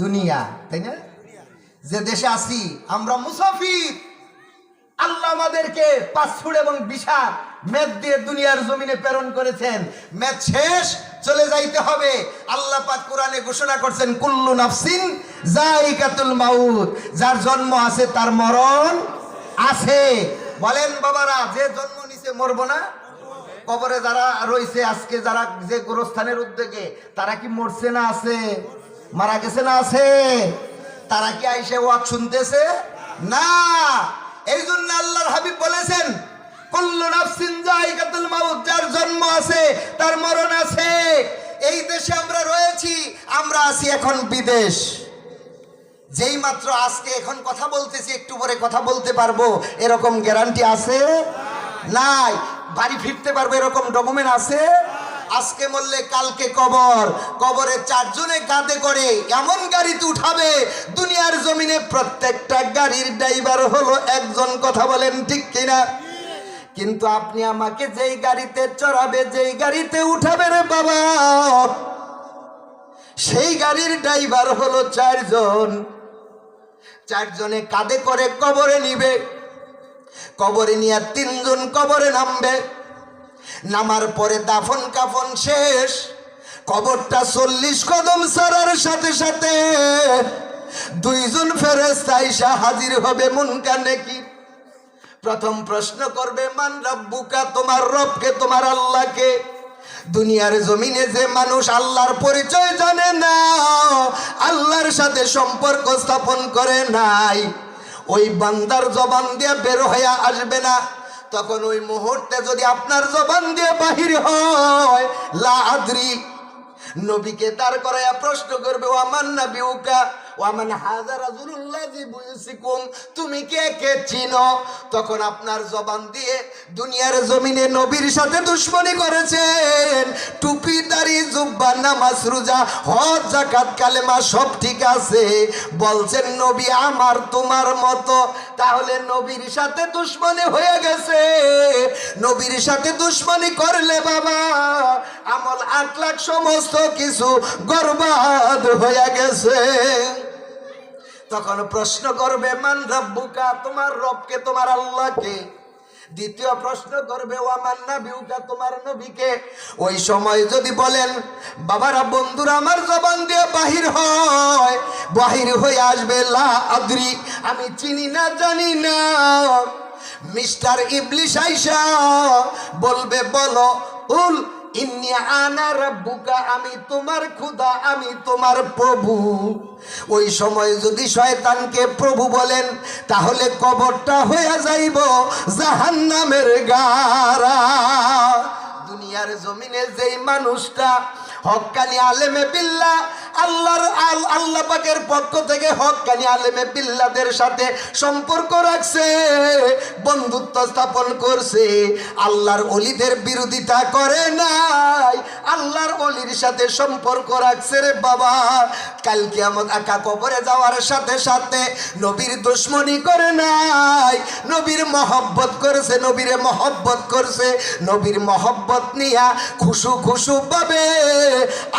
দুনিয়া, তাই না? যে দেশে আছি, আমরা মুসাফির। আল্লাহ আমাদেরকে পাসপোর্ট এবং ভিসা মেদ দিয়ে দুনিয়ার জমিনে প্রেরণ করেছেন। মেদ শেষ, চলে যাইতে হবে। আল্লাহ পাক কোরআনে ঘোষণা করছেন, কুল্লু নাফসিন জাইকাতুল মাউত। যার জন্ম আছে, তার মরণ আছে। বলেন বাবারা, যে জন্ম নিছে মরবো না? কবরে যারা রয়েছে আজকে যারা যে গোরস্থানের উদ্যোগে, তারা কি মরছে না আছে? মারা গেছে না আছে? তারা কি আইসে ওয়াজ শুনতেছে? না। এই জন্য আল্লাহর হাবিব বলেছেন যার জন্ম আছে, তার মরণ আছে। এই দেশে আমরা রয়েছি, আমরা আছি এখন বিদেশ। যেই মাত্র আজকে এখন কথা বলতেছি, একটু পরে কথা বলতে পারব। এরকম গ্যারান্টি আছে? নাই। বাড়ি ফিরতে পারব, এরকম ডকুমেন্ট আছে? আজকে মরলে কালকে কবর। কবরে চারজনে কাঁধে করে এমন গাড়িতে উঠাবে, দুনিয়ার জমিনে প্রত্যেকটা গাড়ির ড্রাইভার হলো একজন। কথা বলেন ঠিক কিনা? কিন্তু আপনি আমাকে যেই গাড়িতে চড়াবে, যেই গাড়িতে উঠাবে রে বাবা, সেই গাড়ির ড্রাইভার হলো চারজন। চারজনে কাঁধে করে কবরে নিবে, কবরে নিয়ে তিনজন কবরে নামবে। নামার পরে দাফন কাফন শেষ। কবরটা চল্লিশ কদম সারার সাথে সাথে দুইজন ফেরেস্তা আইসা হাজির হবে মুনকার নাকি। প্রথম প্রশ্ন করবে, মান রব্বুকা, তোমার রবকে, তোমার আল্লাহকে? দুনিয়ার জমিনে যে মানুষ আল্লাহর পরিচয় জানে না, আল্লাহর সাথে সম্পর্ক স্থাপন করে নাই, ওই বান্দার জবান দিয়ে বের হয়ে আসবে না। তখন ওই মুহূর্তে যদি আপনার জবান দিয়ে বাহির হয়, লা আদ্রি। নবীকে দাঁড় করাইয়া প্রশ্ন করবে, ও আমার নাবিউকা ও আমার হাজার রাজুল্লাহ বুঝিকুম তুমি কে কে চিনো? তখন আপনার জবান দিয়ে দুনিয়ার জমিনে নবীর সাথে দুশ্মনী করেছেন। টুপি, দাড়ি, জুব্বা, নামাজ, রোজা, হজ জাকাত কালেমা, সব ঠিক আছে। বলছেন, নবী আমার, তোমার মতো। তাহলে নবীর সাথে দুশ্মনী হয়ে গেছে। নবীর সাথে দুশ্মনী করলে বাবা, আমল আট লাখ সমস্ত কিছু গর্বাদ হয়ে গেছে। তখন প্রশ্ন করবে, মান রব্বুকা? তোমার রবকে, তোমার আল্লাহকে। দ্বিতীয় প্রশ্ন করবে ও আমার নাবিউকা? তোমার নবীকে। ওই সময় যদি বলেন, বাবারা, বন্ধুরা, আমার জবান দিয়ে বাহির হয়। বাহির হয়ে আসবে, লা আদ্রি, আমি চিনি না, জানি না। মিস্টার ইবলিশ আইসা বলবে, বলো, উল ইন্নি আনা রাব্বুকা, আমি তোমার খুদা, আমি তোমার প্রভু। ওই সময় যদি শয়তানকে প্রভু বলেন, তাহলে কবরটা হয়ে যাইব জাহান্নামের গারা দুনিয়ার জমিনে যেই মানুষটা হক্কানি আলেমে বিল্লা আল্লাহর আল আল্লাহ পাকের পক্ষ থেকে হক্কানি আলেমে বিল্লাদের সাথে সম্পর্ক রাখছে, বন্ধুত্ব স্থাপন করছে। আল্লাহর অলিদের বিরোধিতা করে নাই, আল্লাহর অলির সাথে সম্পর্ক রাখছে রে বাবা। কালকে আমার একা কবরে যাওয়ার সাথে সাথে নবীর দুশ্মনী করে নাই। নবীর মহব্বত করেছে, নবীরে মহব্বত করছে, নবীর মহব্বত নিয়া খুশু খুশু পাবে।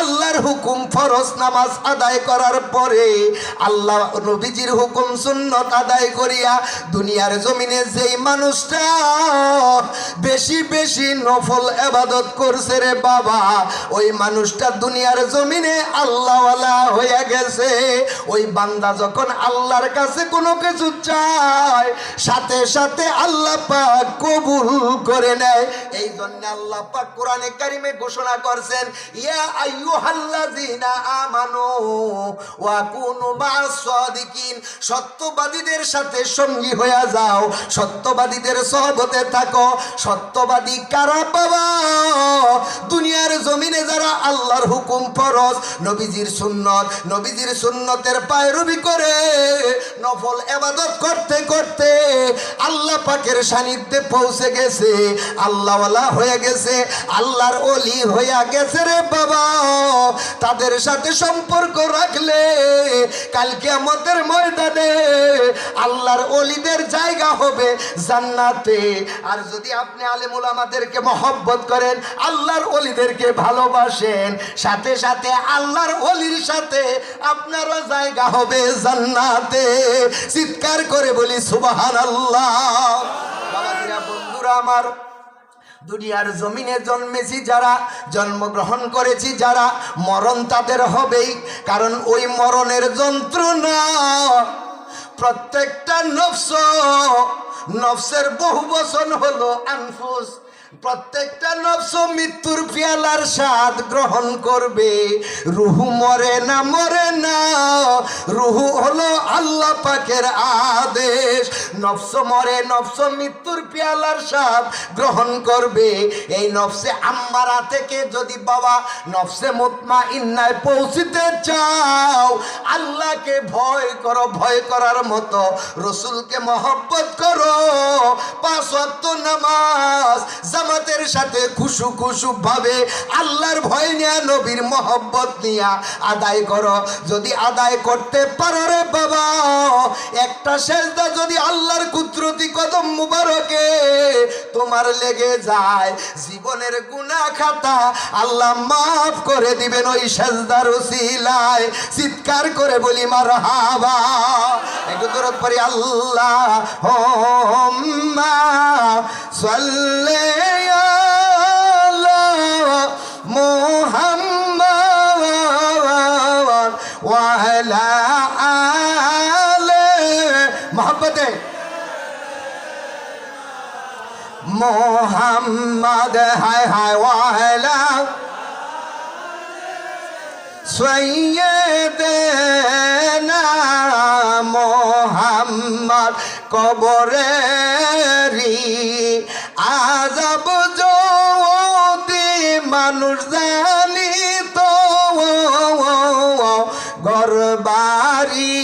আল্লাহর হুকুম ফরজ নামাজ আদায় করার পরে আল্লাহ নবীজির হুকুম সুন্নত আদায় করিয়া দুনিয়ার জমিনে যেই মানুষটা বেশি বেশি নফল এবাদত করছে রে বাবা, ওই মানুষটা দুনিয়ার জমিনে আল্লাহওয়ালা হয়ে গেছে। ওই বান্দা যখন আল্লাহর কাছে কোনো কিছু চায়, সাথে সাথে আল্লাহ পাক কবুল করে নেয়। এই জন্য আল্লাহ পাক কোরআনে কারিমে ঘোষণা করছেন, ইয়া আইয়ুহাল্লাযিনা আমানু ওয়া কুনু মা'আস সাদিকিন সত্যবাদীদের সাথে সঙ্গী হয়ে যাও, সত্যবাদীদের সহবতে থাকো। সত্যবাদী কারা বাবা দুনিয়ার জমিনে যারা আল্লাহর হুকুম ফরজ, নবীজির সুন্নত, নবীজির সুন্নতের পায়রবি করে নফল এবাদত করতে করতে আল্লাহ পাকের সান্নিধ্যে পৌঁছে গেছে। আল্লাহওয়ালা হয়ে গেছে, আল্লাহর অলি হইয়া গেছে রে বাবা। তাদের সাথে সম্পর্ক রাখলে কালকে আমাদের ময়দানে আল্লাহর অলিদের জায়গা হবে জান্নাতে। আর যদি আপনি আলেমুল আমাদেরকে মহব্বত করেন, আল্লাহর অলিদেরকে ভালোবাসেন, সাথে সাথে আল্লাহর অলির সাথে আপনারও জায়গা হবে জান্নাতে। চিৎকার করে বলি সুবাহান আল্লাহ বন্ধুরা আমার, দুনিয়ার জমিনে জন্মেছি যারা, জন্মগ্রহণ করেছি যারা, মরণ তাদের হবেই, কারণ ওই মরণের যন্ত্রণা প্রত্যেকটা নফস, নফসের বহু বচন হলো আনফুস। প্রত্যেকটা নফস মৃত্যুর পেয়ালার স্বাদ গ্রহণ করবে। রুহু মরে না মরে না। রুহু হলো আল্লাহ পাকের আদেশ। নফস মরে, নফস মৃত্যুর পেয়ালার স্বাদ গ্রহণ করবে। এই নফসে আম্মারা থেকে যদি বাবা, নফসে মুতমা ইন্নায় পৌঁছিতে চাও, আল্লাহকে ভয় করো, ভয় করার মতো, রসুলকে মহব্বত করো। পাঁচ নামাজ জামাতের সাথে খুশু খুশু ভাবে আল্লাহর ভয় নিয়া, নবীর মহব্বত নিয়া আদায় করো। যদি আদায় করতে পারো রে বাবা, একটা সেজদা যদি আল্লাহর কুদরতি কদম মুবারকে তোমার লেগে যায়, জীবনের গুনাহ খাতা আল্লাহ মাফ করে দিবেন ওই সেজদার উসিলায় চিৎকার করে বলি মার হাবা একটু দূরত পরি আল্লাহ, হোম্মা, সাল্লে মুহাম্মাদ ওয়া আলা আলে মোহাব্বতে। মোহাম্মদ হায় হায় আজব যদি মানুষ জানি তো গরবারি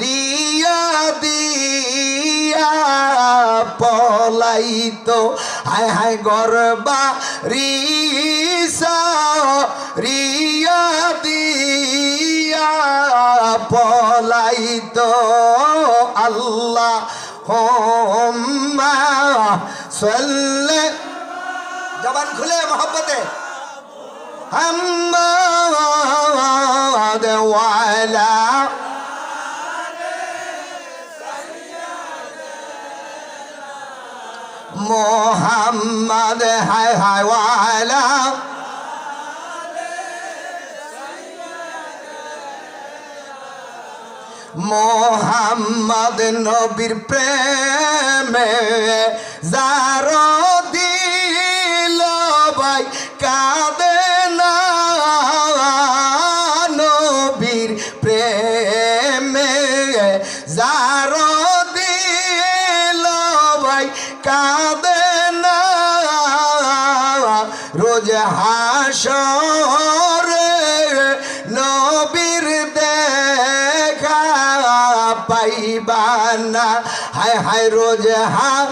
রিয়া দিয়া পলাইতো। হায় হায় গরবা রিসা রিয়া দিয়া পলাইতো আল্লাহ। জবান খুলে মোহব্বতে। হাম্মাদ ওয়ালা মোহাম্মদ হায় হায় ওয়ালা মোহাম্মদ নবীর প্রেমে যার পাইবানা হায় হায় রোজ, হা।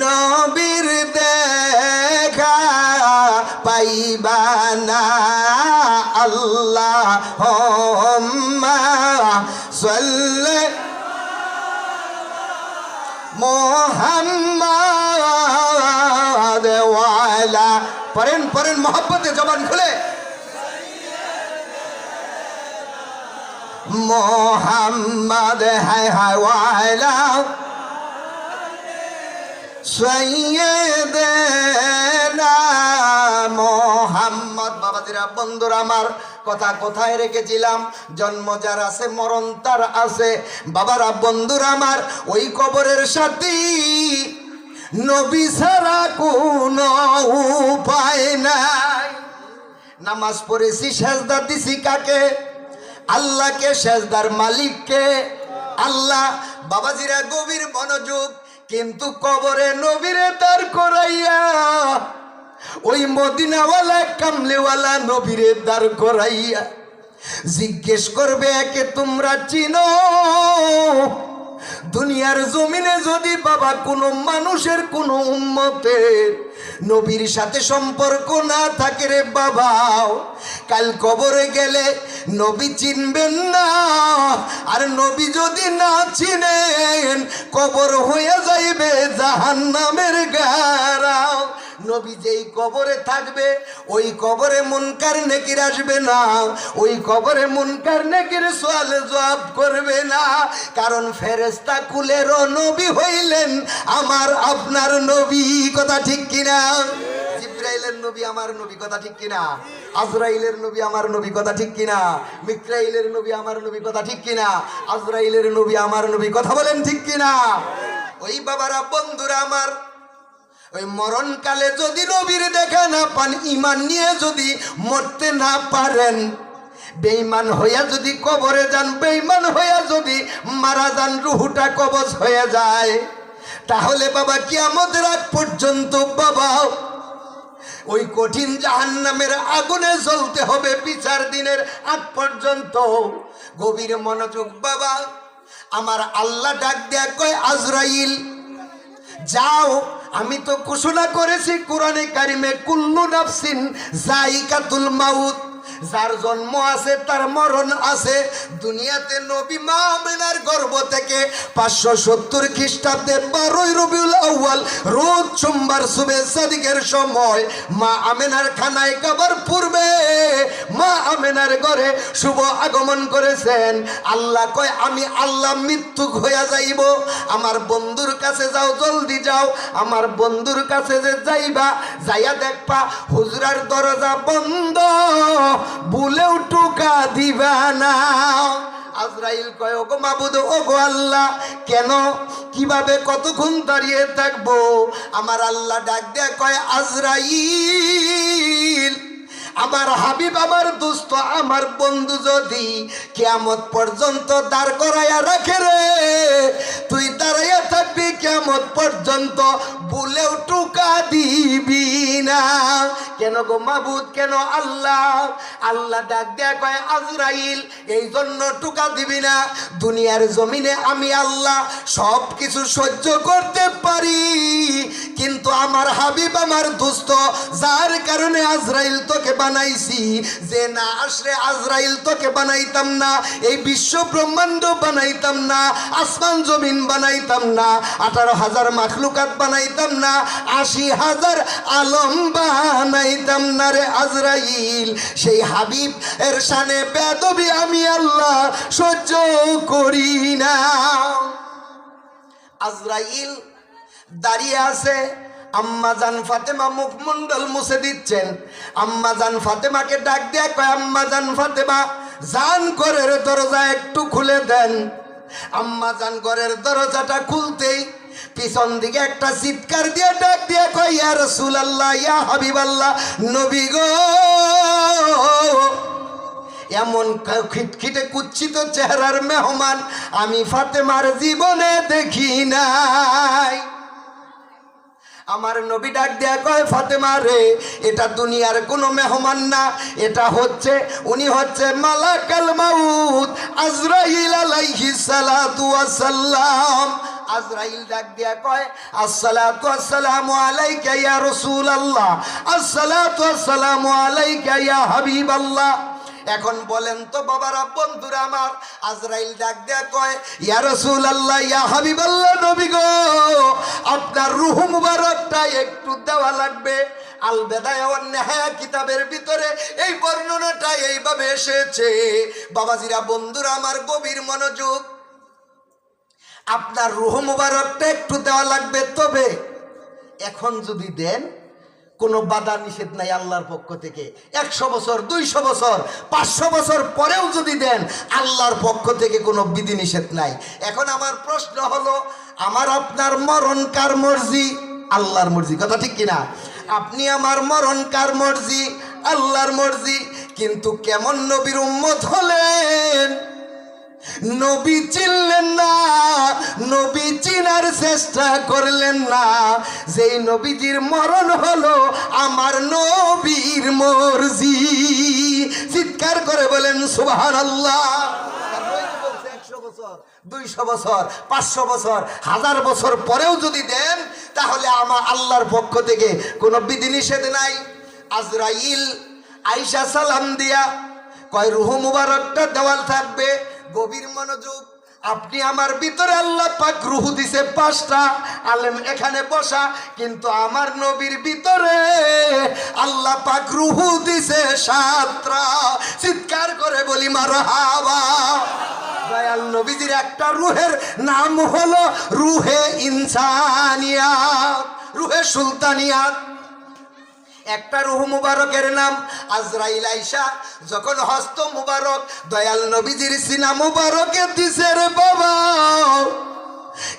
নবীর দেখা পাইবানা আল্লাহ হোম্মা সাল্লে মোহাম্মদ ওয়ালা। পড়েন পড়েন মোহাম্মতে জবান খুলে। মোহাম্মদ, হায় হায় ওয়ালা সৈয়দনা মোহাম্মদ। বাবাজিরা, বন্ধুরা, আমার কথা কোথায় রেখেছিলাম? জন্ম যার আছে, মরণ তার আছে। বাবারা, বন্ধুরা, আমার ওই কবরের সাথী। নবী ছাড়া কোনো উপায় নাই। নামাজ পড়েছি, সেজদা দিছি কাকে? আল্লাহকে, সেজদার মালিককে। আল্লাহ বাবাজিরা গভীর মনোযোগ, কিন্তু কবরে নবীরে তার করাইয়া, ওই মদিনাওয়ালা, কামলেওয়ালা নবীরে দাঁড় করাইয়া জিজ্ঞেস করবে, একে তোমরা চিনো? দুনিয়ার জমিনে যদি বাবা কোনো মানুষের কোনো উম্মতের নবীর সাথে সম্পর্ক না থাকে রে বাবা, কাল কবরে গেলে নবী চিনবেন না। আর নবী যদি না চিনেন, কবর হয়ে যাইবে জাহান্নামের গারাও নবী যেই কবরে থাকবে, ওই কবরে মুনকার নেকির আসবে না। ওই কবরে মুনকার নেকির সোয়াল জবাব করবে না। কারণ ফেরেস্তা কুলেরও নবী হইলেন আমার আপনার নবী। কথা ঠিক কিনা? জিব্রাইলের নবী আমার নবী, কথা ঠিক কিনা? আজরাইলের নবী আমার নবী, কথা ঠিক কিনা? মিক্রাইলের নবী আমার নবী, কথা ঠিক কিনা? আজরাইলের নবী আমার নবী, কথা বলেন ঠিক কিনা? ওই বাবারা, বন্ধুরা আমার ওই মরণকালে যদি নবীর দেখা না পান ইমান নিয়ে যদি মরতে না পারেন বেইমান হইয়া যদি কবরে যান বেইমান হইয়া যদি মারা যান, রুহুটা কবজ হয়ে যায়। তাহলে বাবা কিয়ামতের আগ পর্যন্ত বাবা, ওই কঠিন জাহান্নামের আগুনে জ্বলতে হবে বিচার দিনের আগ পর্যন্ত। গভীর মনোযোগ বাবা, আমার আল্লাহ ডাক দেয়া কয়, আজরাইল, যাও আমি তো ঘোষণা করেছি কোরআনে কারিমে কুল্লু নাফসিন জাইকাতুল মাউত। যার জন্ম আছে, তার মরণ আছে। দুনিয়াতে নবী মা আমেনার গর্ভ থেকে পাঁচশো সত্তর খ্রিস্টাব্দে বারোই রবিউল আউ্য়াল, রোজ সোমবার শুভে সাদিকের সময় মা আমেনার খানায় কাবার পূর্বে মা আমেনার ঘরে শুভ আগমন করেছেন। আল্লাহ কয়, আমি আল্লাহ মৃত্যু হইয়া যাইব। আমার বন্ধুর কাছে যাও, জলদি যাও। আমার বন্ধুর কাছে যে যাইবা, যাইয়া দেখবা হুজরার দরজা বন্ধ। বুলেও টুকা দিবা না আজরাইল কয়, ওগো মাবুদ, ওগো আল্লাহ, কেন? কীভাবে কতক্ষণ দাঁড়িয়ে থাকব? আমার আল্লাহ ডাক দেয়া কয়, আজরাইল, আমার হাবিব, আমার দুস্থ আমার বন্ধু যদি কেমত পর্যন্ত দাঁড় করাইয়া রাখে রে, তুই দাঁড়াইয়া থাকবি কেমত পর্যন্ত, বলেও টুকা দিবি। না। কেন গো মাবুদ, কেন আল্লাহ? আল্লাহ ডাক দেয়া কয়, আজরাইল, এই জন্য টুকা দিবি না। দুনিয়ার জমিনে আমি আল্লাহ সব কিছু সহ্য করতে পারি। কিন্তু আমার হাবিব, আমার দুস্থ যার কারণে আজরাইল তোকে বানাইছি, যে না আসলে আজরাইল তোকে বানাইতাম না, এই বিশ্ব ব্রহ্মাণ্ড বানাইতাম না, আসমান জমিন বানাইতাম না, আঠারো হাজার মাখলুকাত বানাইতাম না, আশি হাজার আলম বানাইতাম আজরাইল। সেই হাবিব এর সানে বেদবি আমি আল্লাহ সহ্য করি না। আজরাইল দাঁড়িয়ে আছে, আম্মা জান ফাতেমা মুখমণ্ডল মুছে দিচ্ছেন। আম্মা জান ফাতেমাকে ডাক দেয়া কয়, আম্মা জান ফাতেমা, জান ঘরের দরজা একটু খুলে দেন। আম্মা জান ঘরের দরজাটা খুলতেই পিছন দিকে একটা চিৎকার দিয়ে ডাক দিয়ে কয়, ইয়া রসুল আল্লাহ ইয়া হাবিব আল্লাহ নবী গো। এমন খিটখিটে কুচ্ছিত চেহারার মেহমান আমি ফাতেমার জীবনে দেখি নাই। আমার নবী ডাক দেয়া কয়, ফাতেমা রে, এটা দুনিয়ার কোনো মেহমান না, এটা হচ্ছে, উনি হচ্ছে মালাকাল মাউত, আজরাইল আলাইহি সালাতু ওয়াসাল্লাম। আজরাইল ডাক দিয়া কয়, আসসালাতু আসসালামু আলাইকা ইয়া রাসূলুল্লাহ, আসসালাতু আসসালামু আলাইকা ইয়া হাবিবাল্লাহ। এখন বলেন তো বাবারা, বন্ধুরা আমার, আজরাইল ডাক দেয়া কয়, ইয়া রসুল আল্লাহ ইয়া হাবিব আল্লাহ নবী গো, আপনার রুহ মুবারকটা একটু দেওয়া লাগবে। আল বেদায়া নেহায়া কিতাবের ভিতরে এই বর্ণনাটা এইভাবে এসেছে। বাবাজিরা, বন্ধুরা আমার গভীর মনোযোগ আপনার রুহ মুবারকটা একটু দেওয়া লাগবে, তবে এখন যদি দেন, কোনো বাধা নিষেধ নাই আল্লাহর পক্ষ থেকে। একশো বছর, দুইশো বছর, পাঁচশো বছর পরেও যদি দেন, আল্লাহর পক্ষ থেকে কোনো বিধি নিষেধ নাই। এখন আমার প্রশ্ন হলো, আমার আপনার মরণ কার মর্জি? আল্লাহর মর্জি, কথা ঠিক কিনা? আপনি আমার মরণ কার মর্জি? আল্লাহর মর্জি। কিন্তু কেমন নবীর উম্মত হলেন নবী চিনলেন না, নবী চিনার চেষ্টা করলেন না। যেই নবীজির মরণ হলো আমার নবীর মর্জি। চিৎকার করে বলেন সুবাহান আল্লাহ দুইশো বছর, পাঁচশো বছর, হাজার বছর পরেও যদি দেন, তাহলে আমার আল্লাহর পক্ষ থেকে কোনো বিধিনিষেধ নাই। আজরাইল আইসা সালাম দিয়া, কয় রুহ মুবারকটা দেওয়াল থাকবে। গভীর মনোযোগ। আপনি আমার ভিতরে আল্লাহ পাক রুহু দিছে পাঁচটা, আলেম এখানে বসা, কিন্তু আমার নবীর ভিতরে আল্লাহ পাক রুহু দিছে সাতটা। চিৎকার করে বলি মার হাওয়া দয়াল নবীজির একটা রুহের নাম হলো রুহে ইনসানিয়াত, রুহে সুলতানিয়াত। একটা রুহ মুবারকের নাম। আজরাইল আইসা যখন হস্ত মুবারক, দয়াল নবীজির সিনা মুবারকে দিছে রে বাবা।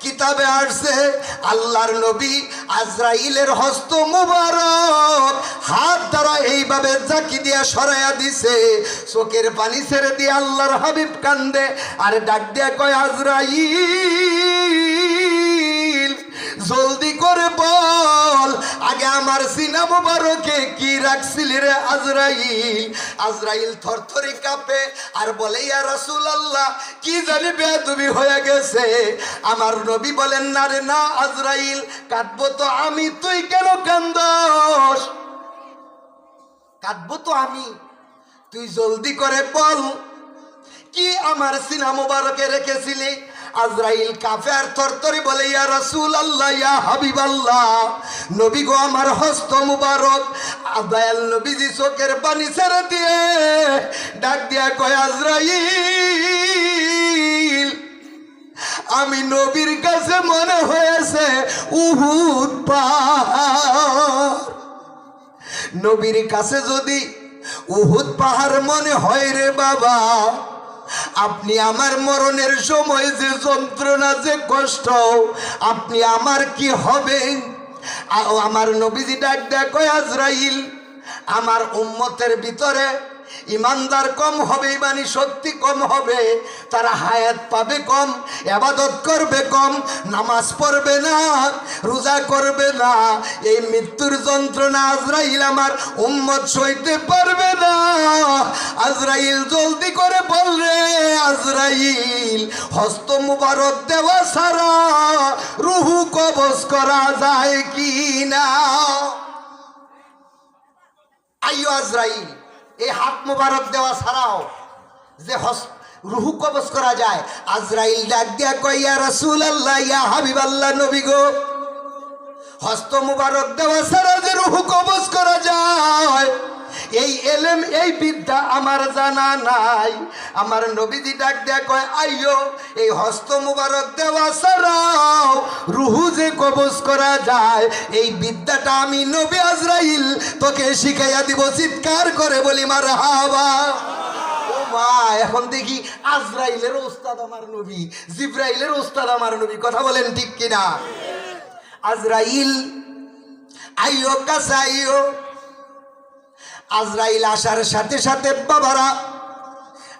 কিতাবে আসছে, আল্লাহর নবী আজরাইলের হস্ত মুবারক, হাত দ্বারা এইভাবে জাকি দিয়া সরাইয়া দিছে। চোখের পানি ছেড়ে দিয়ে আল্লাহর হাবিব কান্দে, আর ডাক দিয়া কয়, আজরাইল। জলদি করে বল, আগে আমার সিনা মুবারকে কি রাখছিলি রে আজরাইল? আজরাইল থরথরি কাঁপে আর বলে, ইয়া রাসূল আল্লাহ কি জানি বেদবি হয়ে গেছে। আমার নবী বলেন, না রে, না আজরাইল, কাঁদবো তো আমি, তুই কেন কান্দস? কাঁদবো তো আমি, তুই জলদি করে বল, কি আমার সিনা মুবারকে রেখেছিলি? আজরাইল কাফে আর তরতরি বলে, ইয়া রাসূল আল্লাহ ইয়া হাবিব আল্লাহ নবী গো আমার হস্ত মুবারক। দয়াল নবীজি চোখের পানি ছেড়ে দিয়ে ডাক দিয়া কয়, আজরাইল, আমি নবীর কাছে মনে হয়েছে উহুদ নবীর কাছে যদি উহুদ পাহাড় মনে হয় রে বাবা আপনি আমার মরণের সময় যে যন্ত্রণা, যে কষ্ট, আপনি আমার কি হবে? আমার নবীজি ডাক ডাক আজরাইল, আমার উম্মতের ভিতরে ইমানদার কম হবে, ইমানি শক্তি কম হবে, তারা হায়াত পাবে কম, আবাদত করবে কম, নামাজ পড়বে না, রোজা করবে না, এই মৃত্যুর যন্ত্রণা আজরাইল আমার উম্মত সইতে পারবে না। আজরাইল জলদি করে বললে আজরাইল, হস্ত মুবারক দেওয়া সারা রুহু কবজ করা যায় কি না? আইয়ো আজরাইল এই হাত মুবারক দেওয়া ছাড়াও যে হস রুহু কবচ করা যায়। আজরাইল ডাক দিয়া কইয়া রসুল আল্লাহ ইয়া হাবিব আল্লাহ নবী গো। হস্ত মুবারক দেওয়া ছাড়া যে রুহু কবচ করা যায়। এই এলেম, এই বিদ্যা আমার জানা নাই। আমার নবীজি ডাক দেয়া কয়, আইয়ো, এই হস্ত মুবারক দেওয়া ছাড়াও রুহু যে কবজ করা যায়, এই বিদ্যাটা আমি নবী আজরাইল তোকে শিখাইয়া দিব, চিৎকার করে বলি মার হাওয়া এখন দেখি আজরাইলের ওস্তাদ আমার নবী, জিব্রাইলের ওস্তাদ আমার নবী, কথা বলেন ঠিক কিনা? আজরাইল আইও কাছে আইও আজরাইল আসার সাথে সাথে বাবারা,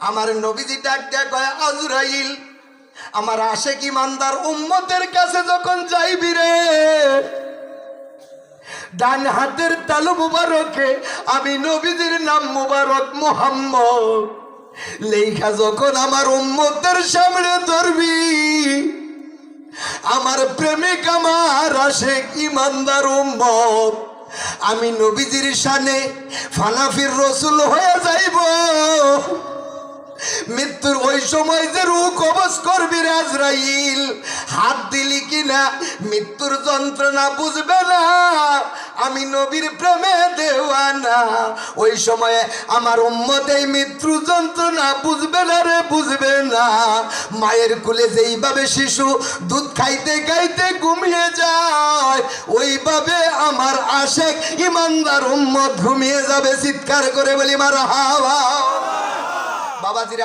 আমার নবীজি ডাক কয়, আজরাইল, আমার আশেক ইমানদার উম্মতের কাছে যখন যাইবি রে, ডান হাতের তালু মুবারকে আমি নবীজির নাম মুবারক মোহাম্মদ লেখা যখন আমার উম্মতের সামনে ধরবি, আমার প্রেমিক আমার আশেক ইমানদার উম্মত আমি নবীজির সানে ফানাফির রসুল হয়ে যাইব। মৃত্যুর ওই সময় যে রু কবচ করবি রাজরাইল হাত দিলি কিনা মৃত্যুর যন্ত্রণা বুঝবে না। আমি নবীর প্রেমে দেওয়ানা। ওই সময়ে আমার উম্মত মৃত্যু যন্ত্রণা বুঝবে না রে, বুঝবে না। মায়ের কুলে যেইভাবে শিশু দুধ খাইতে খাইতে ঘুমিয়ে যায়, ওইভাবে আমার আশেক ইমানদার উম্মত ঘুমিয়ে যাবে চিৎকার করে বলি মার হাওয়া বাবাজিরা